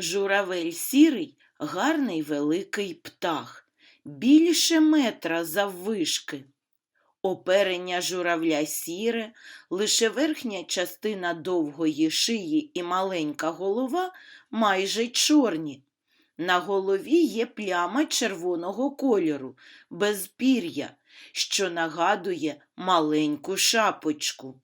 Журавель сірий гарний великий птах, більше метра заввишки. Оперення журавля сіре, лише верхня частина довгої шиї і маленька голова майже чорні. На голові є пляма червоного кольору, без пір'я, що нагадує маленьку шапочку.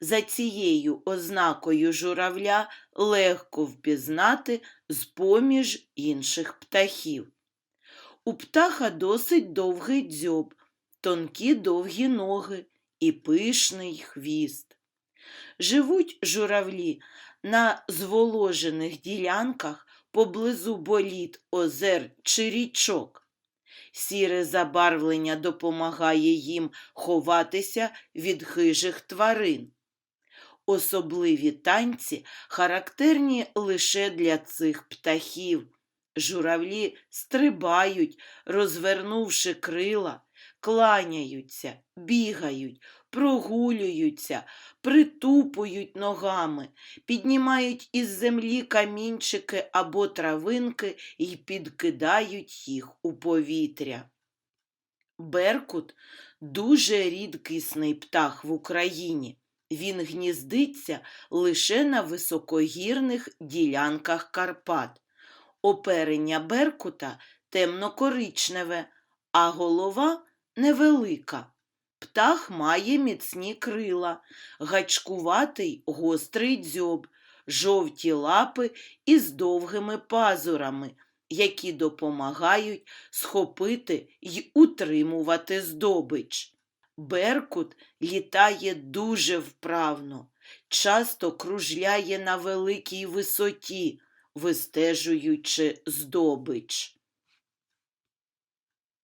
За цією ознакою журавля легко впізнати з-поміж інших птахів. У птаха досить довгий дзьоб, тонкі довгі ноги і пишний хвіст. Живуть журавлі на зволожених ділянках поблизу боліт, озер чи річок. Сіре забарвлення допомагає їм ховатися від хижих тварин. Особливі танці характерні лише для цих птахів. Журавлі стрибають, розвернувши крила, кланяються, бігають, прогулюються, притупують ногами, піднімають із землі камінчики або травинки і підкидають їх у повітря. Беркут дуже рідкісний птах в Україні. Він гніздиться лише на високогірних ділянках Карпат. Оперення беркута темно-коричневе, а голова невелика. Птах має міцні крила, гачкуватий гострий дзьоб, жовті лапи із довгими пазурами, які допомагають схопити й утримувати здобич. Беркут літає дуже вправно, часто кружляє на великій висоті, вистежуючи здобич.